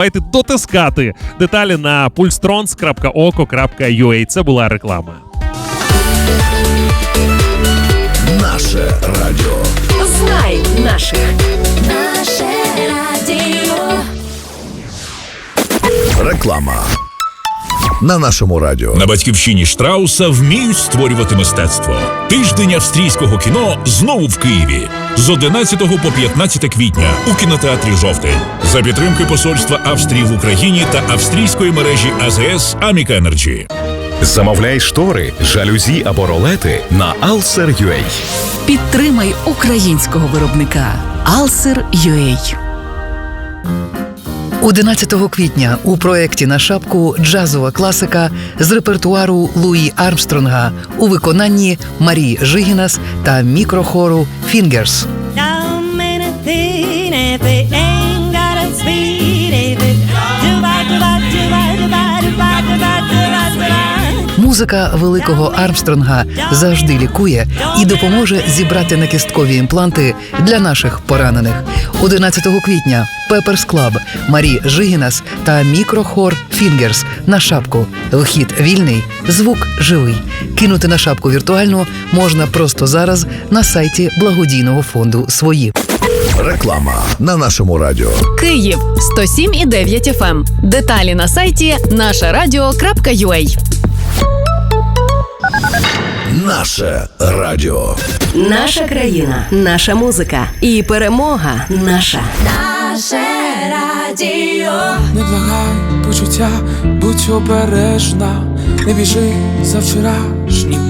Давайте дотискати деталі на pulstrons.oko.ua. Це була реклама. Наше радіо. Знай наших. Наше радіо. Реклама. На нашому радіо. На батьківщині Штрауса вміють створювати мистецтво. Тиждень австрійського кіно знову в Києві з 11 по 15 квітня у кінотеатрі Жовтий за підтримки посольства Австрії в Україні та австрійської мережі АЗС Аміка Енерджі. Замовляй штори, жалюзі або ролети на Alser.ua. Підтримай українського виробника Alser.ua. 11 квітня у проєкті на шапку джазова класика з репертуару Луї Армстронга у виконанні Марії Жигінас та мікрохору Фінгерс. Музика великого Армстронга завжди лікує і допоможе зібрати накісткові імпланти для наших поранених. 11 квітня Пеперс Клаб, Марі Жигінас та мікрохор Фінгерс на шапку. Вхід вільний, звук живий. Кинути на шапку віртуально можна просто зараз на сайті благодійного фонду свої. Реклама на нашому радіо. Київ 107,9 FM. Ем. Деталі на сайті нашерадіо.ua. Наше радіо. Наша країна, наша музика і перемога наша. Наше радіо. Не благай почуття, будь обережна, не біжи за вчорашнім.